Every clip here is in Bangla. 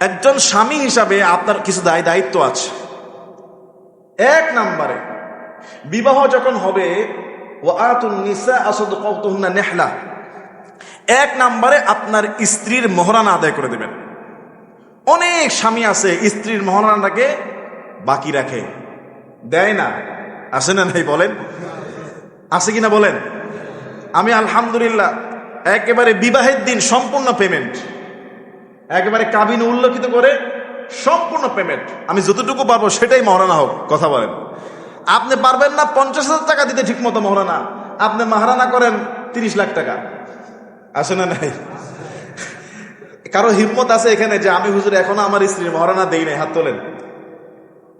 একজন স্বামী হিসাবে আপনার কিছু দায় দায়িত্ব আছে। এক নম্বরে, বিবাহ যখন হবে ও নেহলা। এক নম্বরে, আপনার স্ত্রীর মহরানা আদায় করে দেবেন। অনেক স্বামী আছে, স্ত্রীর মহরানাটাকে বাকি রাখে। দেয় না। আছে না নাই বলেন? আছে কিনা বলেন? আমি আলহামদুলিল্লাহ, একেবারে বিবাহের দিন সম্পূর্ণ পেমেন্ট একেবারে কাবিন উল্লেখিত করে সম্পূর্ণ পেমেন্ট। আমি যতটুকু পারব সেটাই মহারানা হোক, কথা বলেন। আপনি পারবেন না পঞ্চাশ হাজার টাকা দিতে ঠিক মতো মহারানা। আপনি মহারানা করেন তিরিশ লাখ টাকা। আসে না নাই? কারও হিম্মত আছে এখানে যে আমি হুজুর এখনও আমার স্ত্রীর মহারানা দেই নাই, হাত তোলেন।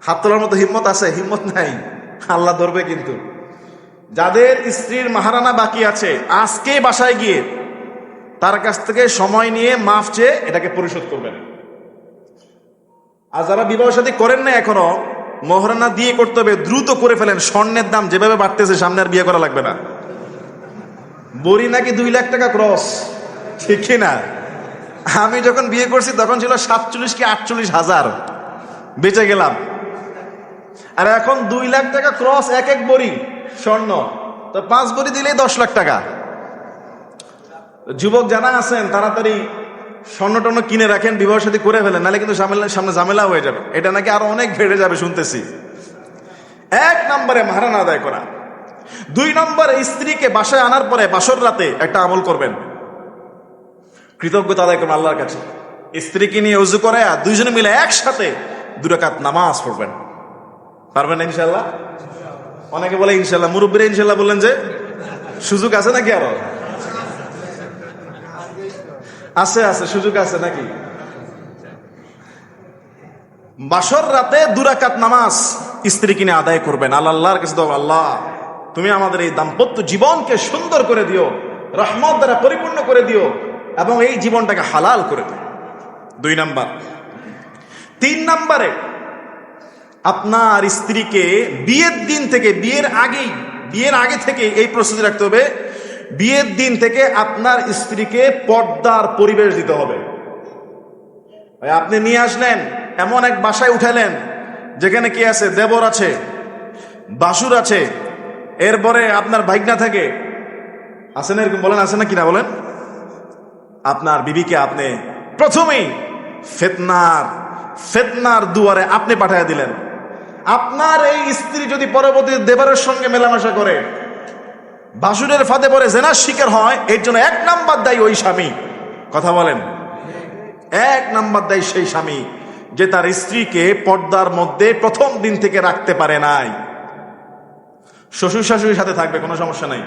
হাত তোলার মতো হিম্মত আছে? হিম্মত নাই। আল্লাহ ধরবে কিন্তু। যাদের স্ত্রীর মহারানা বাকি আছে আজকে বাসায় গিয়ে তার কাছ থেকে সময় নিয়ে মাফ চেয়ে এটাকে পরিশোধ করবেন। আর যারা বিবাহ সাথী করেন না এখনও, মহারানা দিয়ে করতে হবে, দ্রুত করে ফেলেন, স্বর্ণের দাম যেভাবে বাড়তেছে, সামনে আর বিয়ে করা লাগবে না। বড়ি নাকি দুই লাখ টাকা ক্রস? ঠিক না। আমি যখন বিয়ে করছি, তখন ছিল সাতচল্লিশ কি আটচল্লিশ হাজার। বেঁচে গেলাম। আর এখন দুই লাখ টাকা ক্রস, এক এক বড়ি, স্বর্ণ। তো পাঁচ বড়ি দিলেই দশ লাখ টাকা। যুবক যারা আছেন, তাড়াতাড়ি স্বর্ণ টর্ণ কিনে রাখেন, বিবাহ সাথী করে ফেলেন, নাহলে কিন্তু সামনে ঝামেলা হয়ে যাবে। এটা নাকি আরও অনেক বেড়ে যাবে শুনতেছি। এক নম্বরে মাহারানা আদায় করা। দুই নম্বরে স্ত্রীকে বাসায় আনার পরে বাসর রাতে একটা আমল করবেন। কৃতজ্ঞতা আদায় করবেন আল্লাহর কাছে। স্ত্রীকে নিয়ে উজু করে দুইজনে মিলে একসাথে দুরাকাত নামাজ পড়বেন। পারবেন ইনশাল্লাহ অনেকে বলে ইনশাল্লাহ মুরব্বীরা ইনশাল্লাহ বললেন যে, সুযোগ আছে নাকি আরও? আছে আছে, সুযোগ আছে নাকি? বাসর রাতে দুরাকাত নামাজ স্ত্রী কিনে আদায় করবেন। আল্লাহর কাছে আল্লাহ, তুমি আমাদের এই দাম্পত্য জীবনকে সুন্দর করে দিও, রহমত দ্বারা পরিপূর্ণ করে দিও এবং এই জীবনটাকে হালাল করে দিও। দুই নাম্বার। তিন নাম্বারে, আপনার স্ত্রীকে বিয়ের দিন থেকে, বিয়ের আগেই, বিয়ের আগে থেকে এই প্রস্তুতি রাখতে হবে বিয়ের দিন থেকে আপনার স্ত্রীকে পর্দার পরিবেশ দিতে হবে। আপনি নিয়ে আসলেন, এমন এক বাসায় উঠালেন, যেখানে কি আছে, দেবর আছে, বাসুর আছে, এরপরে আপনার ভাইগনা থাকে। আছে না এরকম? বলেন, আছে না কিনা বলেন? আপনার বিবিকে আপনি প্রথমেই ফেতনার ফেতনার দুয়ারে আপনি পাঠিয়ে দিলেন। আপনার এই স্ত্রী যদি পরবর্তী দেবরের সঙ্গে মেলামেশা করে বাসুরের ফাঁদে পরে জেনার শিকার হয়, এর জন্য এক নাম্বার দায়ী ওই স্বামী। কথা বলেন। এক নাম্বার দায়ী সেই স্বামী, যে তার স্ত্রীকে পর্দার মধ্যে প্রথম দিন থেকে রাখতে পারে নাই। শ্বশুর শাশুড়ির সাথে থাকবে, কোনো সমস্যা নাই।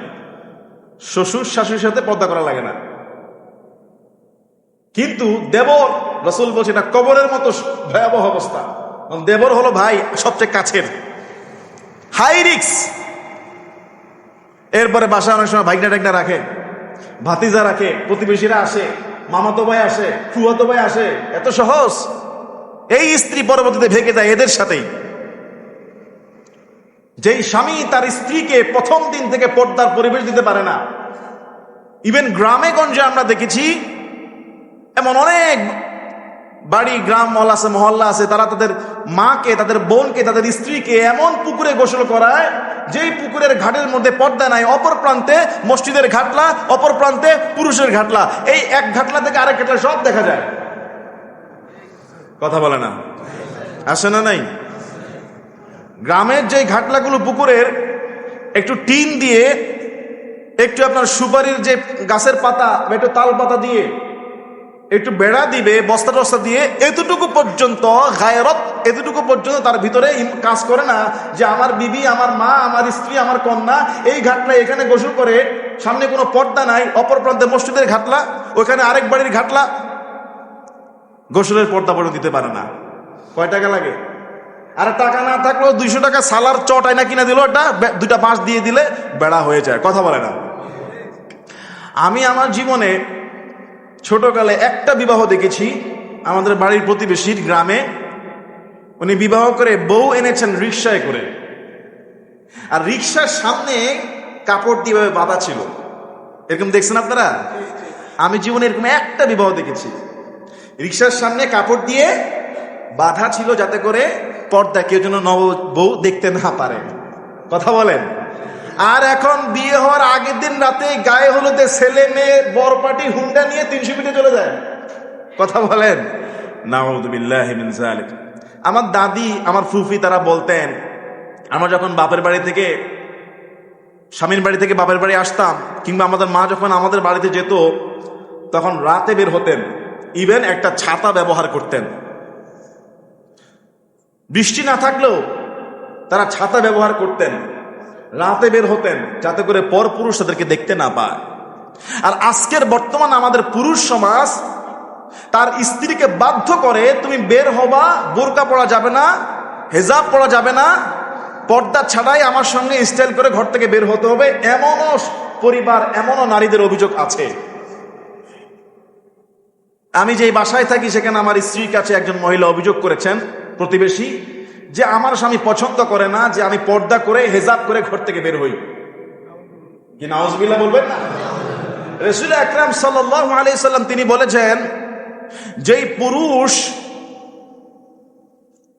শ্বশুর শাশুড়ির সাথে পর্দা করা লাগে না। কিন্তু দেবর, রসুল বলছে, এটা কবরের মতো ভয়াবহ অবস্থা। দেবর হলো ভাই সবচেয়ে কাছের। হাই রিক্স। এরপরে বাসা অনেক সময় ভাইগনা টাইগনা রাখে, ভাতিজা রাখে, প্রতিবেশীরা আসে, মামাতো ভাই আসে ফুয়াতো ভাই আসে, এত সহজ। এই স্ত্রী পরবর্তীতে ভেঙে যায় এদের সাথেই। যেই স্বামী তার স্ত্রীকে প্রথম দিন থেকে পর্দার পরিবেশ দিতে পারে না। ইভেন গ্রামে গঞ্জে আমরা দেখেছি, এমন অনেক বাড়ি, গ্রাম মহল আছে, মহল্লা আছে, তারা তাদের মাকে, তাদের বোনকে, তাদের স্ত্রীকে এমন পুকুরে গোসল করায়, যেই পুকুরের ঘাটের মধ্যে পর্দা নাই, অপর প্রান্তে মসজিদের ঘাটলা, অপর প্রান্তে পুরুষের ঘাটলা। এই এক ঘাটলা থেকে আরেক ঘাটলা সব দেখা যায়। কথা বলে না। আসে না নাই? গ্রামের যে ঘাটলাগুলো পুকুরের, একটু টিন দিয়ে, একটু আপনার সুপারির যে গাছের পাতা একটু তাল পাতা দিয়ে একটু বেড়া দিবে, বস্তা টস্তা দিয়ে, এতটুকু পর্যন্ত গায়রত, এতটুকু পর্যন্ত তার ভিতরে কাজ করে না যে আমার বিবি, আমার মা, আমার স্ত্রী, আমার কন্যা, এই ঘাটলা এখানে গোসল করে, সামনে কোনো পর্দা নাই, অপর প্রান্তে মসজিদের ঘাটলা, ওখানে আরেক বাড়ির ঘাটলা, গোসলের পর্দা পর্যন্ত দিতে পারে না। কয় টাকা লাগে? আর টাকা না থাকলেও দুইশো টাকা সালার চট আয়না কিনে দিল বে- দুইটা বাঁশ দিয়ে দিলে বেড়া হয়ে যায়, কথা বলে না। আমি আমার জীবনে ছোটকালে একটা বিবাহ দেখেছি আমাদের বাড়ির প্রতিবেশীর গ্রামে। উনি বিবাহ করে বউ এনেছেন রিক্সায় করে। আর রিক্সার সামনে কাপড় দিয়ে বাঁধা ছিল। এরকম দেখছেন আপনারা? আমি জীবনে এরকম একটা বিবাহ দেখেছি। রিক্সার সামনে কাপড় দিয়ে বাধা ছিল যাতে করে পর্দা কেউ যেন নব বউ দেখতে না পারে। কথা বলেন। আর এখন বিয়ে হওয়ার আগের দিন রাতে গায়ে হলুদে ছেলে মেয়ে বর পার্টি হুন্ডা নিয়ে তিনশো ফিটে চলে যায়। কথা বলেন? আমার দাদি, আমার ফুফি তারা বলতেন, আমরা যখন বাপের বাড়ি থেকে, স্বামীর বাড়ি থেকে বাপের বাড়ি আসতাম, কিংবা আমাদের মা যখন আমাদের বাড়িতে যেত, তখন রাতে বের হতেন ইভেন একটা ছাতা ব্যবহার করতেন। বৃষ্টি না থাকলেও তারা ছাতা ব্যবহার করতেন। রাতে বের হতেন যাতে করে পর পুরুষ তাদেরকে দেখতে না পায়। আর আজকের বর্তমান আমাদের পুরুষ সমাজ, তার স্ত্রীকে বাধ্য করে তুমি বের হবা, বোরকা পড়া যাবে না, হেজাব পড়া যাবে না, পর্দা ছাড়াই আমার সঙ্গে স্টাইল করে ঘর থেকে বের হতে হবে, এমনও পরিবার, এমনও নারীদের অভিযোগ আছে। আমি যেই বাসায় থাকি, সেখানে আমার স্ত্রীর কাছে একজন মহিলা অভিযোগ করেছেন, প্রতিবেশী যে আমার স্বামী পছন্দ করে না, যে আমি পর্দা করে, হেজাব করে ঘর থেকে বের হই। কি নাউজবিল্লা বলবেন না? রসুল আকরাম সাল্লাহ আলাইসাল্লাম তিনি বলেছেন, যেই পুরুষ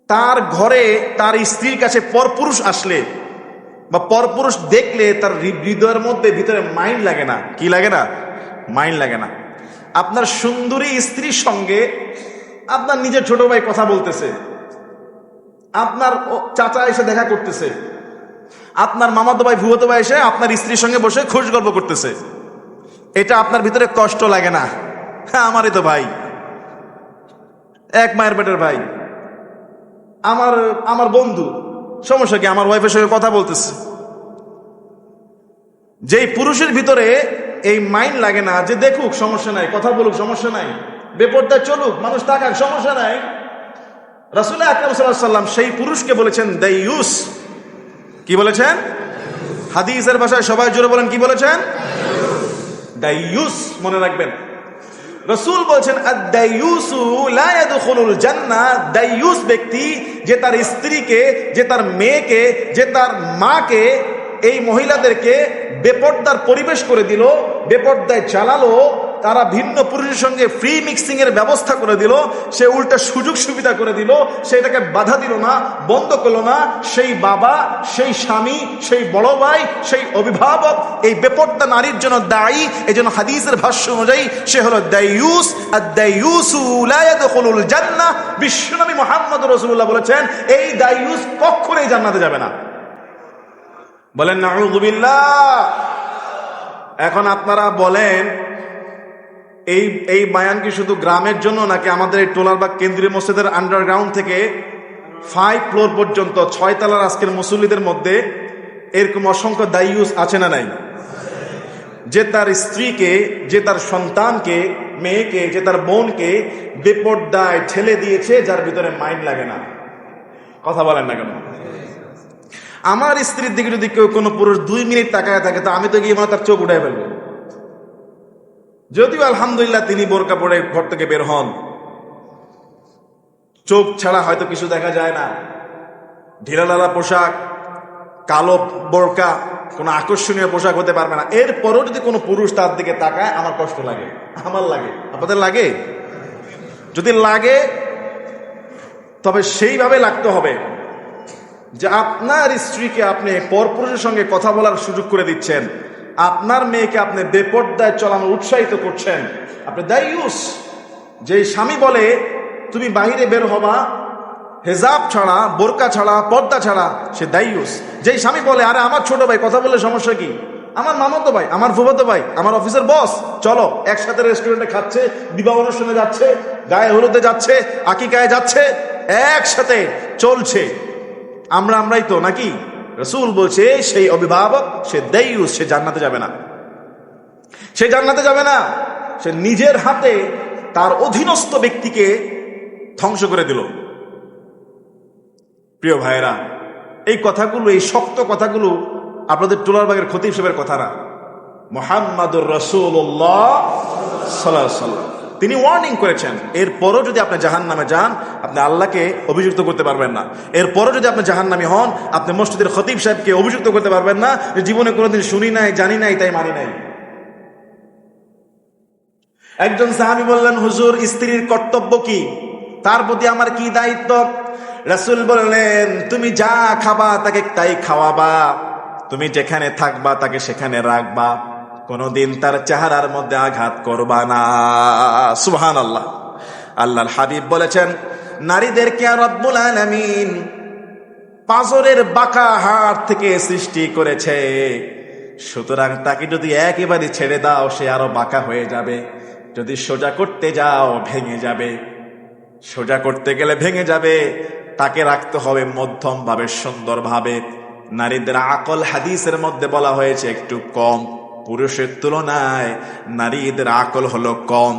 তার ঘরে তার স্ত্রীর কাছে পরপুরুষ আসলে বা পরপুরুষ দেখলে তার হৃদয়ের মধ্যে ভিতরে মাইন্ড লাগে না। কি লাগে না? মাইন্ড লাগে না। আপনার সুন্দরী স্ত্রীর সঙ্গে আপনার নিজের ছোট ভাই কথা বলতেছে। আপনার চাচা এসে দেখা করতেছে। আপনার মামাতো ভাই, ভুয়তো ভাই এসে আপনার স্ত্রীর সঙ্গে বসে খোঁজ গল্প করতেছে। এটা আপনার ভিতরে কষ্ট লাগে না? হ্যাঁ আমারই তো ভাই। এক মায়ের পেটের ভাই। আমার আমার বন্ধু। সমস্যা কি? আমার ওয়াইফের সঙ্গে কথা বলতেছে। যেই পুরুষের ভিতরে এই মাইন্ড লাগে না যে দেখুক, সমস্যা নাই, কথা বলুক, সমস্যা নাই। বেপরদায় চলুক, মানুষ তাকাক সমস্যা নাই। রাসুল আকরম সাল্লাম সেই পুরুষকে বলেছেন দাইয়ুস কি বলেছেন? হাদিসের ভাষায় সবাই জোরে বলেন, কি বলেছেন? দাইয়ুস মনে রাখবেন। রসুল বলছেন জান্নাহ। দাইয়ুস ব্যক্তি যে তার স্ত্রীকে, যে তার মেয়েকে, যে তার মাকে এই মহিলাদেরকে বেপর্দার পরিবেশ করে দিল, বেপর্দায় চালালো তারা ভিন্ন পুরুষের সঙ্গে ফ্রি মিক্সিং এর ব্যবস্থা করে দিল, সে উল্টা সুযোগ সুবিধা করে দিল সেটাকে বাধা দিল না, বন্ধ করল না, সেই বাবা, সেই স্বামী, সেই বড় ভাই, সেই অভিভাবক, এই বেপর্দা নারীর জন্য দায়ী, এই জন্য হাদিসের ভাষ্য অনুযায়ী সে হলো দাইয়ুস আর দাইয়ুসু লা ইয়াদখুলুল জান্নাহ, বিশ্বনবী মুহাম্মদ রসুল্লাহ বলেছেন, এই দাইয়ুস কখনোই জান্নাতে যাবে না। বলেন, নাউযুবিল্লাহ। এখন আপনারা বলেন এই এই বায়ান কি শুধু গ্রামের জন্য নাকি আমাদের এই টোলার বা কেন্দ্রীয় মসজিদের আন্ডারগ্রাউন্ড থেকে ফাইভ ফ্লোর পর্যন্ত ছয় তলার আজকের মুসল্লিদের মধ্যে এরকম অসংখ্য দায়ুস আছে না নাই? যে তার স্ত্রীকে, যে তার সন্তানকে, মেয়েকে, যে তার বোনকে বেপর্দায় ঠেলে দিয়েছে, যার ভিতরে মাইন্ড লাগে না। কথা বলেন না কেন? আমার স্ত্রীর দিকে যদি কেউ কোনো পুরুষ দুই মিনিট তাকায় থাকে, তো আমি তো গিয়ে মানে তার চোখ উঠাই ফেলব। যদিও আলহামদুলিল্লাহ তিনি বোরকা পরে ঘর থেকে বের হন, চোখ ছাড়া হয়তো কিছু দেখা যায় না। ঢিলালালা পোশাক, কালো বোরকা, কোনো আকর্ষণীয় পোশাক হতে পারবে না। এরপরও যদি কোনো পুরুষ তার দিকে তাকায়, আমার কষ্ট লাগে, আমার লাগে। আপনাদের লাগে? যদি লাগে, তবে সেইভাবে লাগতে হবে যে আপনার স্ত্রীকে আপনি পরপুরুষের সঙ্গে কথা বলার সুযোগ করে দিচ্ছেন। আপনার মেয়েকে আপনি বেপর্দায় চলানো উৎসাহিত করছেন। আপনি দায়ুস যে স্বামী বলে, তুমি বাহিরে বের হবা, হেজাব ছাড়া, বোরকা ছাড়া, পর্দা ছাড়া, সে দায়ুস যেই স্বামী বলে, আরে আমার ছোট ভাই, কথা বললে সমস্যা কি? আমার মামাতো ভাই, আমার ফুফাতো ভাই, আমার অফিসের বস, চলো, একসাথে রেস্টুরেন্টে খাচ্ছে, বিবাহ অনুষ্ঠানে যাচ্ছে, গায়ে হলুদে যাচ্ছে, আকিকায় যাচ্ছে, একসাথে চলছে। আমরা আমরাই তো, নাকি? রসুল বলছে, সেই অভিভাবক, সে দেয়ুস, সে জান্নাতে যাবে না। সে জান্নাতে যাবে না। সে নিজের হাতে তার অধীনস্থ ব্যক্তিকে ধ্বংস করে দিল। প্রিয় ভাইরা এই কথাগুলো, এই শক্ত কথাগুলো আপনাদের টোলারবাগের ক্ষতি সাহেবের কথা না। মোহাম্মদুর রসুল্লাহ সাল্লাম তিনি ওয়ার্নিং করেছেন, এরপরও যদি আপনি জাহান নামে যান, আপনি আল্লাহকে অভিযুক্ত করতে পারবেন না। এরপরও যদি আপনি জাহান নামে হন, আপনি মসজিদের খতিব সাহেবকে অভিযুক্ত করতে পারবেন না। যে জীবনে কোনোদিন শুনি নাই, জানি নাই, তাই মানি নাই। একজন সাহাবি বললেন, হুজুর, স্ত্রীর কর্তব্য কি? তার প্রতি আমার কি দায়িত্ব? রাসূল বললেন, তুমি যা খাবা, তাকে তাই খাওয়াবা। তুমি যেখানে থাকবা, তাকে সেখানে রাখবা। কোনোদিন তার চেহারার মধ্যে আঘাত করবা না। সুহান আল্লাহ আল্লাহর হাবিব বলেছেন, নারীদেরকে রব্বুল আলামিন পাজরের বাঁকা হাড় থেকে সৃষ্টি করেছে। সুতরাং তাকে যদি একেবারে ছেড়ে দাও, সে আরও বাঁকা হয়ে যাবে। যদি সোজা করতে যাও, ভেঙে যাবে। সোজা করতে গেলে ভেঙে যাবে। তাকে রাখতে হবে মধ্যম ভাবে সুন্দর ভাবে নারীদের আকল হাদিসের মধ্যে বলা হয়েছে, একটু কম। পুরুষের তুলনায় নারীদের আকল হলো কম।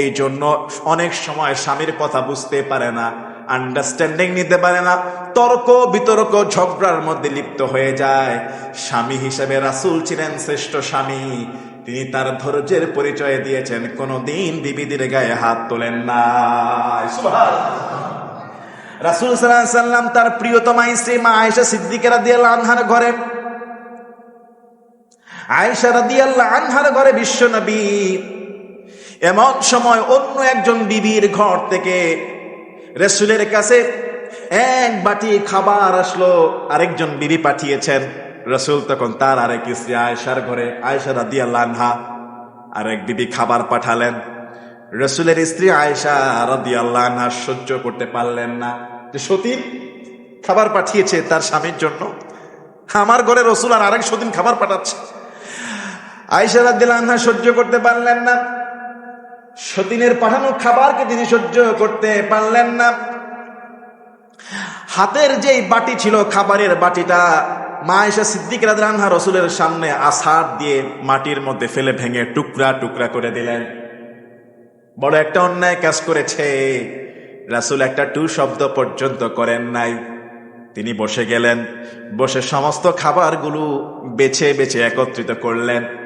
এই জন্য অনেক সময় স্বামীর কথা বুঝতে পারে না আন্ডারস্ট্যান্ডিং নিতে পারে না, তর্ক, বিতর্ক, ঝগড়ার মধ্যে লিপ্ত হয়ে যায়। স্বামী হিসেবে রাসূল ছিলেন শ্রেষ্ঠ স্বামী। তিনি তার ধৈর্যের পরিচয় দিয়েছেন, কোনদিন বিবিদের গায়ে হাত তোলেন না। রাসূল সাল্লাম তার প্রিয়তমা স্ত্রী মা আয়েশা সিদ্দিকা রাদিয়াল্লাহু আনহার ঘরে আয়েশা রাদিয়াল্লাহু আনহার ঘরে বিশ্ব নবী। এমন সময় অন্য একজন বিবির ঘর থেকে রসুলের কাছে এক বাটি খাবার আসলো, আরেকজন বিবি পাঠিয়েছেন। রসুল তখন তার আরেক স্ত্রী আয়েশার ঘরে, আয়েশা রাদিয়াল্লাহু আনহা, আরেক বিবি খাবার পাঠালেন। রসুলের স্ত্রী আয়েশা রাদিয়াল্লাহু আনহা সহ্য করতে পারলেন না। যে সতীন খাবার পাঠিয়েছে তার স্বামীর জন্য। আমার ঘরে রসুল আর আরেক সতীন খাবার পাঠাচ্ছে। আয়েশা রাদিয়াল্লাহু আনহা সহ্য করতে পারলেন না। সতীনের পাঠানো খাবারকে তিনি সহ্য করতে পারলেন না। হাতের যেই বাটি ছিল, খাবারের বাটিটা মা এসে সিদ্দিক রাজরানহা রসুলের সামনে আসার দিয়ে মাটির মধ্যে ফেলে ভেঙে টুকরা টুকরা করে দিলেন। বড় একটা অন্যায় কাজ করেছে। রাসুল একটা টু শব্দ পর্যন্ত করেন নাই। তিনি বসে গেলেন, বসে সমস্ত খাবারগুলো বেছে বেছে একত্রিত করলেন।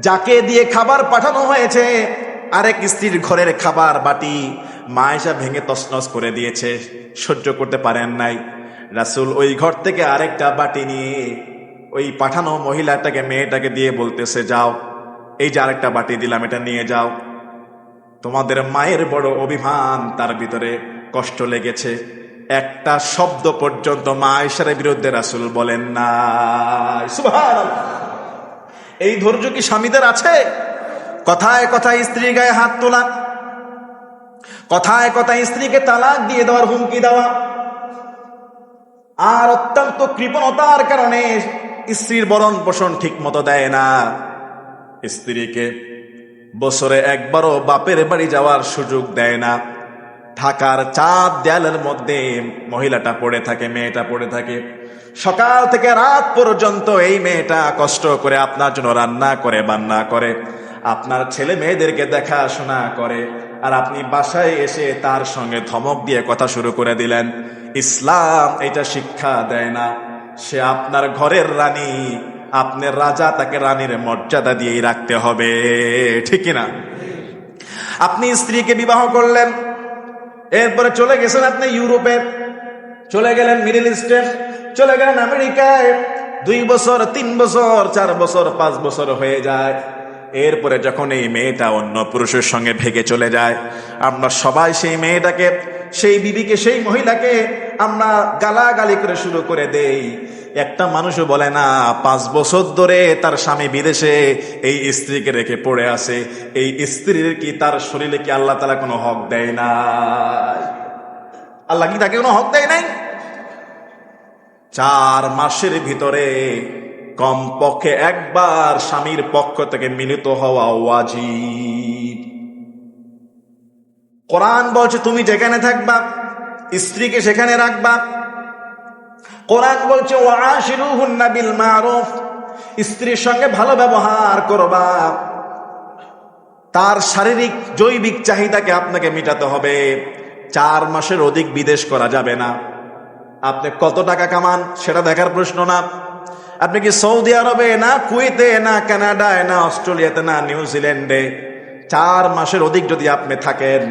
যাকে দিয়ে খাবার পাঠানো হয়েছে, আরেক স্ত্রীর ঘরের খাবার বাটি মায়েশা ভেঙে তসনস করে দিয়েছে, সহ্য করতে পারেন নাই। রাসুল ওই ঘর থেকে আরেকটা বাটি নিয়ে ওই পাঠানো মহিলাটাকে, মেয়েটাকে দিয়ে বলতেছে, যাও, এই যে আরেকটা বাটি দিলাম, এটা নিয়ে যাও। তোমাদের মায়ের বড় অভিমান তার ভিতরে কষ্ট লেগেছে। একটা শব্দ পর্যন্ত মা বিরুদ্ধে রাসুল বলেন না সুবহানাল্লাহ। এই ধৈর্য কি স্বামীদের আছে? কথায় কথায় স্ত্রীর গায়ে হাত তোলা, কথায় কথায় স্ত্রীকে তালাক দিয়ে দেওয়ার হুমকি দেওয়া, আর অত্যন্ত কৃপণতার কারণে স্ত্রীর বরণ পোষণ ঠিক মতো দেয় না। স্ত্রীকে বছরে একবারও বাপের বাড়ি যাওয়ার সুযোগ দেয় না। ঢাকার চাঁদ দেয়ালের মধ্যে মহিলাটা পড়ে থাকে, মেয়েটা পড়ে থাকে। সকাল থেকে রাত পর্যন্ত এই মেয়েটা কষ্ট করে আপনার জন্য রান্না করে, বান্না করে। আপনার ছেলে মেয়েদেরকে দেখাশোনা করে। আর আপনি বাসায় এসে তার সঙ্গে ধমক দিয়ে কথা শুরু করে দিলেন, ইসলাম এটা শিক্ষা দেয় না। সে আপনার ঘরের রানী। আপনার রাজা, তাকে রানীর মর্যাদা দিয়েই রাখতে হবে। ঠিক না আপনি স্ত্রীকে বিবাহ করলেন এরপরে চলে গেছেন আপনি ইউরোপে। চলে গেলেন মিডিল ইস্টে চলে গেলেন আমেরিকায়। দুই বছর, তিন বছর, চার বছর, পাঁচ বছর হয়ে যায়। এরপরে যখন এই মেয়েটা অন্য পুরুষের সঙ্গে ভেগে চলে যায়, আমরা সবাই সেই মেয়েটাকে, সেই বিবিকে, সেই মহিলাকে আমরা গালাগালি করে শুরু করে দেই। একটা মানুষও বলে না, পাঁচ বছর ধরে তার স্বামী বিদেশে এই স্ত্রীকে রেখে পড়ে আছে। এই স্ত্রীর কি তার শরীরে কি আল্লাহ তালা কোনো হক দেয় না আল্লাহ কি তাকে কোনো হক দেয় নাই? চার মাসের ভিতরে কমপক্ষে একবার স্বামীর পক্ষ থেকে মিলিত হওয়া ওয়াজিব। কোরআন বলছে, তুমি যেখানে থাকবা, স্ত্রীকে সেখানে রাখবা কোরআন বলছে ওয়াশিরুহুন্না বিল মারুফ স্ত্রীর সঙ্গে ভালো ব্যবহার করবা। তার শারীরিক, জৈবিক চাহিদাকে আপনাকে মেটাতে হবে। চার মাসের অধিক বিদেশ করা যাবে না। আপনি কত টাকা কামান, সেটা দেখার প্রশ্ন না। আপনি কি সৌদি আরবে, না কুয়েতে, না কানাডায়, না অস্ট্রেলিয়াতে, না নিউজিল্যান্ডে চার মাসের অধিক যদি আপনি থাকেন,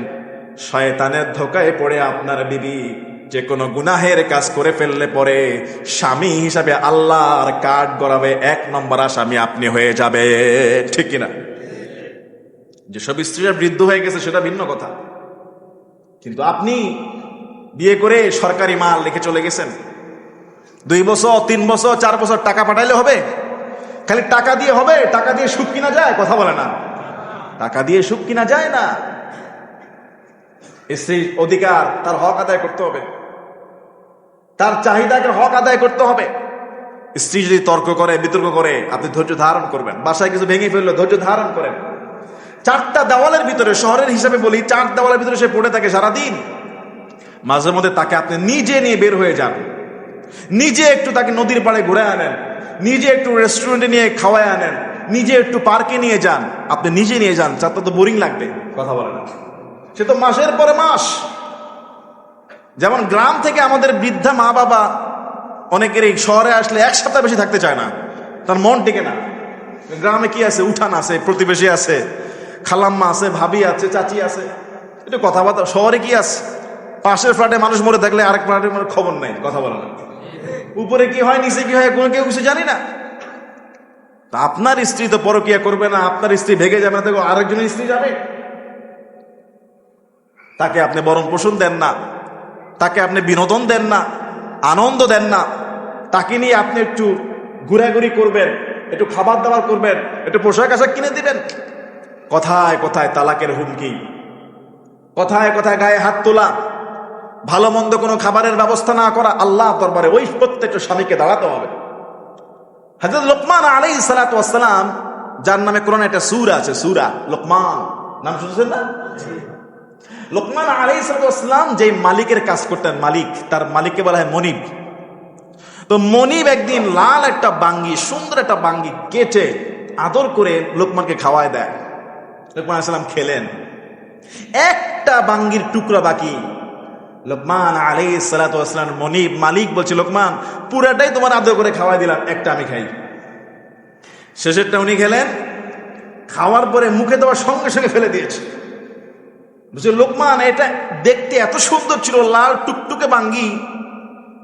শয়তানের ধোকায় পড়ে আপনার বিবি। যে কোনো গুনাহের কাজ করে ফেললে পরে স্বামী হিসাবে আল্লাহর কার্ড গড়াবে এক নম্বর আসামি আপনি হয়ে যাবে। ঠিক কিনা? যেসব স্ত্রীরা বৃদ্ধ হয়ে গেছে সেটা ভিন্ন কথা। কিন্তু আপনি বিয়ে করে সরকারি মাল রেখে চলে গেছেন। দুই বছর, তিন বছর, চার বছর টাকা পাঠাইলে হবে? খালি টাকা দিয়ে হবে? টাকা দিয়ে সুখ কিনা যায়? কথা বলে না। টাকা দিয়ে সুখ কিনা যায় না? স্ত্রীর অধিকার তার হক আদায় করতে হবে। তার চাহিদাকে হক আদায় করতে হবে। স্ত্রী যদি তর্ক করে, বিতর্ক করে, আপনি ধৈর্য ধারণ করবেন। বাসায় কিছু ভেঙে ফেলল, ধৈর্য ধারণ করেন। চারটা দেওয়ালের ভিতরে, শহরের হিসাবে বলি, চার দেওয়ালের ভিতরে সে পড়ে থাকে সারাদিন। মাঝে মধ্যে তাকে আপনি নিজে নিয়ে বের হয়ে যান। নিজে একটু তাকে নদীর পাড়ে ঘুরে আনেন। নিজে একটু রেস্টুরেন্টে নিয়ে খাওয়ায় আনেন। নিজে একটু পার্কে নিয়ে যান। আপনি নিজে নিয়ে যান, চারটা তো বোরিং লাগবে। কথা বলে না। সে তো মাসের পরে মাস। যেমন গ্রাম থেকে আমাদের বৃদ্ধা মা বাবা অনেকেরই শহরে আসলে এক সপ্তাহ বেশি থাকতে চায় না। তার মন টিকে না। গ্রামে কি আছে? উঠান আছে, প্রতিবেশী আছে, খালাম্মা আছে, ভাবি আছে, চাচি আছে। একটু কথাবার্তা শহরে কি আছে? পাশের ফ্ল্যাটে মানুষ মরে থাকলে আরেক ফ্ল্যাটের মনে খবর নেই, কথা বলে না উপরে কি হয়, নিচে কি হয়, কোনো কেউ কিছু জানি না। তা আপনার স্ত্রী তো পরকিয়া করবে না, আপনার স্ত্রী ভেগে যাবে না, দেখো আরেকজনের স্ত্রী যাবে। তাকে আপনি বরণ পোষণ দেন না। তাকে আপনি বিনোদন দেন না, আনন্দ দেন না। তাকে নিয়ে আপনি একটু ঘোরাঘুরি করবেন, একটু খাবার দাবার করবেন, একটু পোশাক আশাক কিনে দিবেন। কথায় কথায় তালাকের হুমকি, কথায় কথায় গায়ে হাত তোলা, ভালো মন্দ কোনো খাবারের ব্যবস্থা না করা আল্লাহ দরবারে ওই প্রত্যেকটা স্বামীকে দাঁড়াতে হবে। হাজরত লোকমান আলাই সালাতাম যার নামে কোরআন একটা সুর আছে, সুরা লোকমান। নাম শুনছেন না? লোকমান আলাই সালাতাম যে মালিকের কাজ করতেন, মালিক, তার মালিককে বলা হয় মনিব। তো মনিব একদিন লাল একটা বাঙ্গি, সুন্দর একটা বাঙ্গি কেটে আদর করে লোকমানকে খাওয়ায় দেয়। লোকমান আসলাম খেলেন। একটা বাঙ্গির টুকরা বাকি। লোকমান আলাই সালাতাম মনিব, মালিক বলছে, লোকমান, পুরাটাই তোমার আদর করে খাওয়াই দিলাম, একটা আমি খাই। শেষেরটা উনি খেলেন। খাওয়ার পরে মুখে দেওয়ার সঙ্গে সঙ্গে ফেলে দিয়েছে। বুঝছে লোকমান, এটা দেখতে এত সুন্দর ছিল, লাল টুকটুকে বাঙ্গি।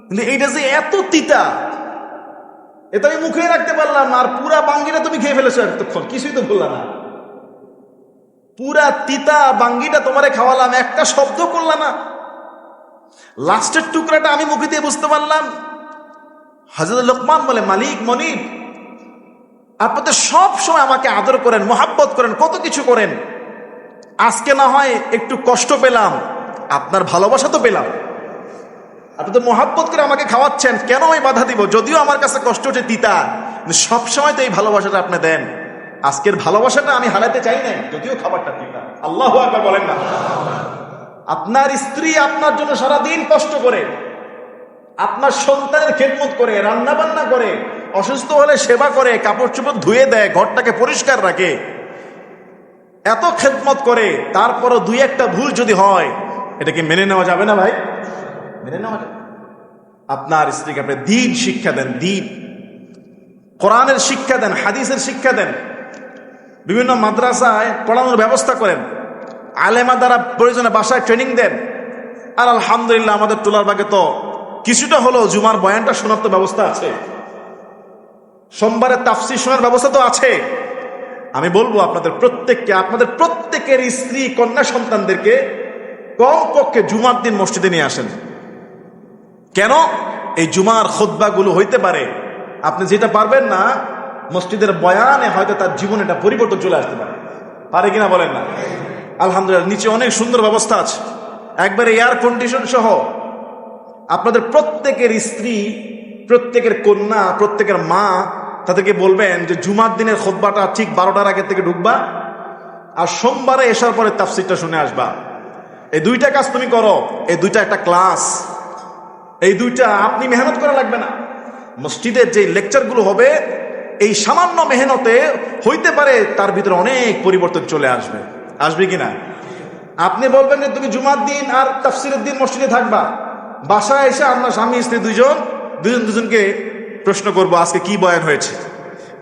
কিন্তু এইটা যে এত তিতা, এটা আমি মুখে রাখতে পারলাম আর পুরা বাঙ্গিটা তুমি খেয়ে ফেলেছো এতক্ষণ, কিছুই তো বললাম না। পুরা তিতা বাঙ্গিটা তোমারে খাওয়ালাম, একটা শব্দ করলাম না। লাস্টের টুকরাটা আমি মুখে দিয়ে বুঝতে পারলাম। হাজরত লোকমান বলে, মালিক, মনিব আপনাদের সব সময় আমাকে আদর করেন, মোহাব্বত করেন, কত কিছু করেন। আজকে না হয় একটু কষ্ট পেলাম, আপনার ভালোবাসা তো পেলাম। আপনি তো মোহাব্বত করে আমাকে খাওয়াচ্ছেন, কেন আমি বাধা দিব? যদিও আমার কাছে কষ্ট হচ্ছে তিতা সব সময় তো এই ভালোবাসাটা আপনি দেন। আজকের ভালোবাসাটা আমি হারাতে চাই না যদিও খাবারটা তিতা। আল্লাহ বলেন না। আপনার স্ত্রী আপনার জন্য সারাদিন কষ্ট করে, আপনার সন্তানের খেদমত করে রান্না বান্না করে, অসুস্থ হলে সেবা করে, কাপড় চোপড় ধুয়ে দেয়, ঘরটাকে পরিষ্কার রাখে। এত খেদমত করে, তারপরও দুই একটা ভুল যদি হয় এটাকে মেনে নেওয়া যাবে না ভাই? মেনে নেওয়া যাবে। আপনার স্ত্রীকে আপনি দিন শিক্ষা দেন, দিন। কোরআনের শিক্ষা দেন, হাদিসের শিক্ষা দেন। বিভিন্ন মাদ্রাসায় পড়ানোর ব্যবস্থা করেন। আলেমা দ্বারা প্রয়োজনে বাসায় ট্রেনিং দেন। আর আলহামদুলিল্লাহ আমাদের তোলার বাগে তো কিছুটা হলেও জুমার বয়ানটা শোনার তো ব্যবস্থা আছে। সোমবারের তাফসির শোনার ব্যবস্থা তো আছে। আমি বলব আপনাদের প্রত্যেককে, আপনাদের প্রত্যেকের স্ত্রী, কন্যা সন্তানদেরকে কমপক্ষে জুমার দিন মসজিদে নিয়ে আসেন। কেন? এই জুমার খোদ্বাগুলো হইতে পারে, আপনি যেটা পারবেন না, মসজিদের বয়ানে হয়তো তার জীবনে একটা পরিবর্তন চলে আসতে পারে। পারে কিনা বলেন না? আলহামদুলিল্লাহ, নিচে অনেক সুন্দর ব্যবস্থা আছে। একবারে এয়ার কন্ডিশন সহ। আপনাদের প্রত্যেকের স্ত্রী, প্রত্যেকের কন্যা, প্রত্যেকের মা তাদেরকে বলবেন যে জুমার দিনের খোদবাটা ঠিক বারোটার আগে থেকে ঢুকবা আর সোমবারে এসার পরে তাফসিরটা শুনে আসবা। এই দুইটা কাজ তুমি করো, এই দুইটা একটা ক্লাস। এই দুইটা আপনি মেহনত করা লাগবে না। মসজিদের যে লেকচারগুলো হবে, এই সামান্য মেহনতে হইতে পারে তার ভিতরে অনেক পরিবর্তন চলে আসবে। আসবে কিনা আপনি বলবেন যে তুমি জুমার দিন আর তাফসিরের দিন মসজিদে থাকবা। বাসায় এসে আপনার স্বামী, স্ত্রী দুইজন দুজন দুজনকে প্রশ্ন করব, আজকে কি বয়ান হয়েছে?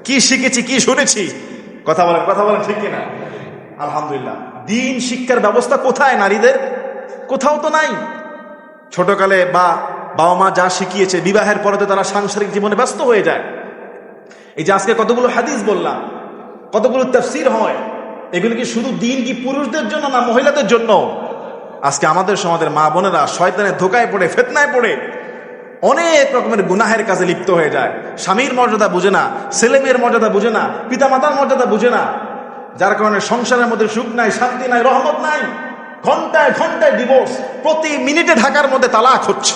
কি শিখেছি, কি শুনেছি? কথা বলেন কথা বলেন ঠিক কিনা? আলহামদুলিল্লাহ। দিন শিক্ষার ব্যবস্থা কোথায় নারীদের? কোথাও তো নাই। ছোটকালে বা বাবা মা যা শিখিয়েছে, বিবাহের পরে তো তারা সাংসারিক জীবনে ব্যস্ত হয়ে যায়। এই যে আজকে কতগুলো হাদিস বললাম, কতগুলো তফসির হয়, এগুলো কি শুধু দিন কি পুরুষদের জন্য না মহিলাদের জন্য? আজকে আমাদের সমাজের মা বোনেরা শয়তানের ধোকায় পড়ে, ফেতনায় পড়ে অনেক রকমের গুনাহের কাজে লিপ্ত হয়ে যায়। স্বামীর মর্যাদা বুঝে না, ছেলে মেয়ের মর্যাদা বুঝে না, পিতামাতার মর্যাদা বুঝে না। যার কারণে সংসারের মধ্যে সুখ নাই, শান্তি নাই, রহমত নাই। ঘন্টায় ঘন্টায় ডিভোর্স প্রতি মিনিটে ঢাকার মধ্যে তালাক হচ্ছে।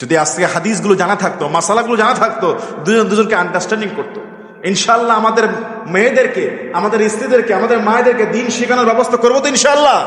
যদি আজকে হাদিসগুলো জানা থাকতো, মাসালাগুলো জানা থাকতো, দুজন দুজনকে আন্ডারস্ট্যান্ডিং করতো। ইনশাল্লাহ আমাদের মেয়েদেরকে, আমাদের স্ত্রীদেরকে, আমাদের মায়েদেরকে দিন শেখানোর ব্যবস্থা করব তো ইনশাল্লাহ